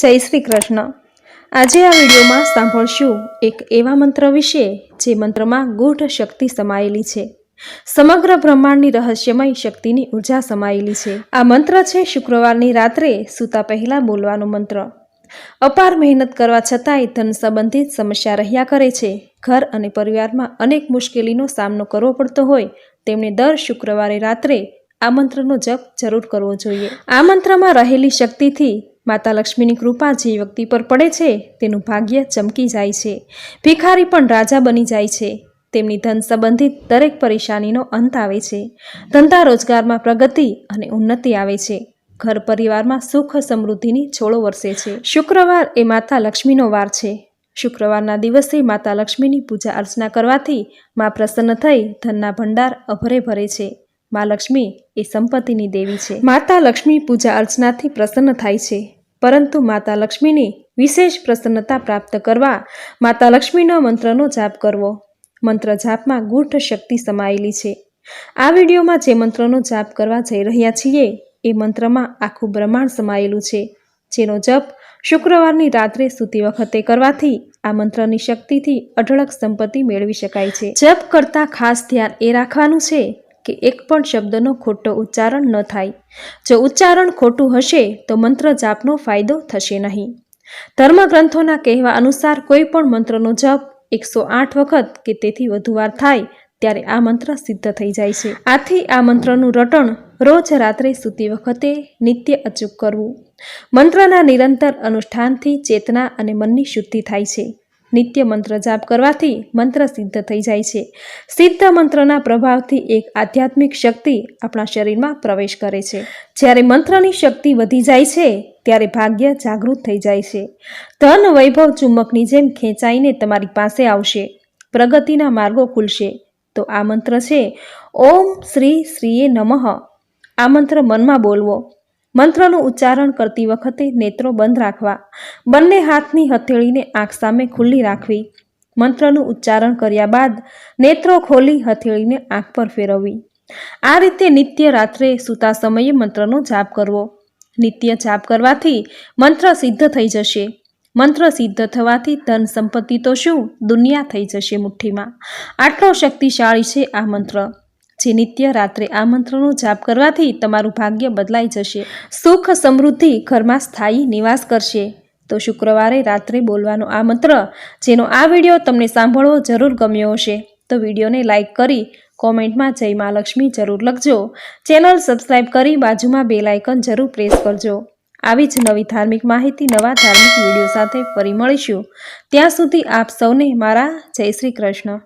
જય શ્રી કૃષ્ણ. આજે આ વિડીયોમાં સાંભળશું એક એવા મંત્ર વિશે જે મંત્રમાં ગૂઢ શક્તિ સમાયેલી છે. સમગ્ર બ્રહ્માંડની રહસ્યમય શક્તિની ઊર્જા સમાયેલી છે. આ મંત્ર છે શુક્રવારની રાત્રે સૂતા પહેલા બોલવાનો મંત્ર. અપાર મહેનત કરવા છતાંય ધન સંબંધિત સમસ્યા રહ્યા કરે છે. ઘર અને પરિવારમાં અનેક મુશ્કેલીનો સામનો કરવો પડતો હોય તેમણે દર શુક્રવારે રાત્રે આ મંત્રનો જપ જરૂર કરવો જોઈએ. આ મંત્રમાં રહેલી શક્તિથી માતા લક્ષ્મીની કૃપા જે વ્યક્તિ પર પડે છે, તેનું ભાગ્ય ચમકી જાય છે. ભિખારી પણ રાજા બની જાય છે. તેમની ધન સંબંધિત દરેક પરેશાનીનો અંત આવે છે. ધંધા રોજગારમાં પ્રગતિ અને ઉન્નતિ આવે છે. ઘર પરિવારમાં સુખ સમૃદ્ધિની છોડો વરસે છે. શુક્રવાર એ માતા લક્ષ્મીનો વાર છે. શુક્રવારના દિવસે માતા લક્ષ્મીની પૂજા અર્ચના કરવાથી મા પ્રસન્ન થઈ ધનના ભંડાર અભરે ભરે છે. મા લક્ષ્મી એ સંપત્તિની દેવી છે. માતા લક્ષ્મી પૂજા અર્ચનાથી પ્રસન્ન થાય છે. પરંતુ માતા લક્ષ્મીની વિશેષ પ્રસન્નતા પ્રાપ્ત કરવા માતા લક્ષ્મીનો મંત્રનો જાપ કરવો. મંત્ર જાપમાં ગૂઢ શક્તિ સમાયેલી છે. આ વિડીયોમાં જે મંત્રનો જાપ કરવા જઈ રહ્યા છીએ, એ મંત્રમાં આખું બ્રહ્માંડ સમાયેલું છે. જેનો જપ શુક્રવારની રાત્રે સૂતી વખતે કરવાથી આ મંત્રની શક્તિથી અઢળક સંપત્તિ મેળવી શકાય છે. જપ કરતાં ખાસ ધ્યાન એ રાખવાનું છે કે એક પણ શબ્દનો ખોટો ઉચ્ચારણ ન થાય. જો ઉચ્ચારણ ખોટું હશે, તો મંત્ર જાપનો ફાયદો થશે નહીં. ધર્મગ્રંથોના કહેવા અનુસાર કોઈ પણ મંત્રનો જપ એકસો આઠ વખત કે તેથી વધુ વાર થાય, ત્યારે આ મંત્ર સિદ્ધ થઈ જાય છે. આથી આ મંત્રનું રટણ રોજ રાત્રે સૂતી વખતે નિત્ય અચૂક કરવું. મંત્રના નિરંતર અનુષ્ઠાનથી ચેતના અને મનની શુદ્ધિ થાય છે. નિત્ય મંત્ર જાપ કરવાથી મંત્ર સિદ્ધ થઈ જાય છે. સિદ્ધ મંત્રના પ્રભાવથી એક આધ્યાત્મિક શક્તિ આપણા શરીરમાં પ્રવેશ કરે છે. જ્યારે મંત્રની શક્તિ વધી જાય છે, ત્યારે ભાગ્ય જાગૃત થઈ જાય છે. ધન વૈભવ ચુંબકની જેમ ખેંચાઈને તમારી પાસે આવશે. પ્રગતિના માર્ગો ખુલશે. તો આ મંત્ર છે, ઓમ શ્રી શ્રીએ નમઃ. આ મંત્ર મનમાં બોલવો. મંત્રનું ઉચ્ચારણ કરતી વખતે નેત્રો બંધ રાખવા, બંને હાથની હથેળીને આંખ સામે ખુલ્લી રાખવી. મંત્રનું ઉચ્ચારણ કર્યા બાદ નેત્રો ખોલી હથેળીને આંખ પર ફેરવવી. આ રીતે નિત્ય રાત્રે સૂતા સમયે મંત્રનો જાપ કરવો. નિત્ય જાપ કરવાથી મંત્ર સિદ્ધ થઈ જશે. મંત્ર સિદ્ધ થવાથી ધન સંપત્તિ તો શું? દુનિયા થઈ જશે મુઠ્ઠીમાં. આટલો શક્તિશાળી છે આ મંત્ર. જે નિત્ય રાત્રે આ મંત્રનો જાપ કરવાથી તમારું ભાગ્ય બદલાઈ જશે. સુખ સમૃદ્ધિ ઘરમાં સ્થાયી નિવાસ કરશે. તો શુક્રવારે રાત્રે બોલવાનો આ મંત્ર, જેનો આ વીડિયો તમને સાંભળવો જરૂર ગમ્યો હશે, તો વિડીયોને લાઇક કરી કોમેન્ટમાં જય મા લક્ષ્મી જરૂર લખજો. ચેનલ સબસ્ક્રાઈબ કરી બાજુમાં બે લાઇકન જરૂર પ્રેસ કરજો. આવી જ નવી ધાર્મિક માહિતી, નવા ધાર્મિક વીડિયો સાથે ફરી મળીશું. ત્યાં સુધી આપ સૌને મારા જય શ્રી કૃષ્ણ.